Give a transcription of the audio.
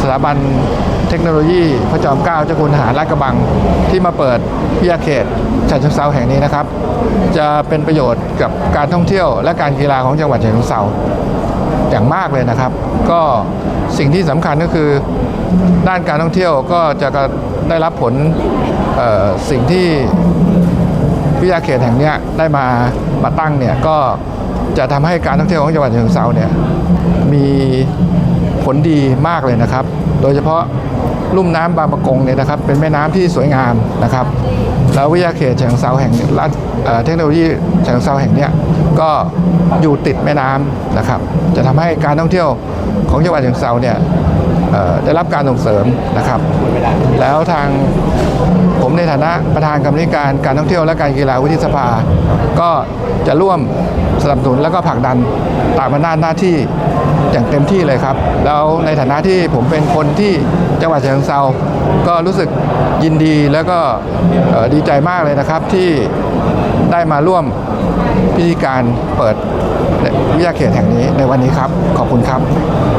สถาบันเทคโนโลยีพระจอมเกล้าเจ้าคุณทหารลาดกระบังที่มาเปิดวิยาเขตฉะเชิงเซาแห่งนี้นะครับ จะเป็นประโยชน์กับการท่องเที่ยวและการกีฬาของจังหวัดฉะเชิงเซาอย่างมากเลยนะครับ ก็สิ่งที่สำคัญก็คือด้านการท่องเที่ยวก็จะได้รับผลสิ่งที่วิยาเขตแห่งนี้ได้มามาตั้งเนี่ยก็ จะทำให้การท่องเที่ยวของจังหวัดฉะเชิงเซาเนี่ยมีผลดีมากเลยนะครับ โดยเฉพาะลุ่มน้ำบางประกงเนี่ยนะครับเป็นแม่น้ำที่สวยงามนะครับ แล้ววิทยาเขตฉะเชิงเซาแห่งรัฐเทคโนโลยีฉะเชิงเซาแห่งเนี้ยก็อยู่ติดแม่น้ำนะครับ จะทำให้การท่องเที่ยวของจังหวัดฉะเชิงเซาเนี่ย ได้รับการส่งเสริมนะครับ แล้วทางผมในฐานะประธานกรรมธิการการท่องเที่ยวและการกีฬาวุฒิสภา ก็จะร่วมสนับสนุนและก็ผลักดันตามอำนาจหน้าที่อย่างเต็มที่เลยครับ แล้วในฐานะที่ผมเป็นคนที่จังหวัดฉะเชิงเซาก็รู้สึกยินดีแล้วก็ดีใจมากเลยนะครับที่ได้มาร่วมพิธีการเปิดวิทยาเขตแห่งนี้ในวันนี้ครับ ขอบคุณครับ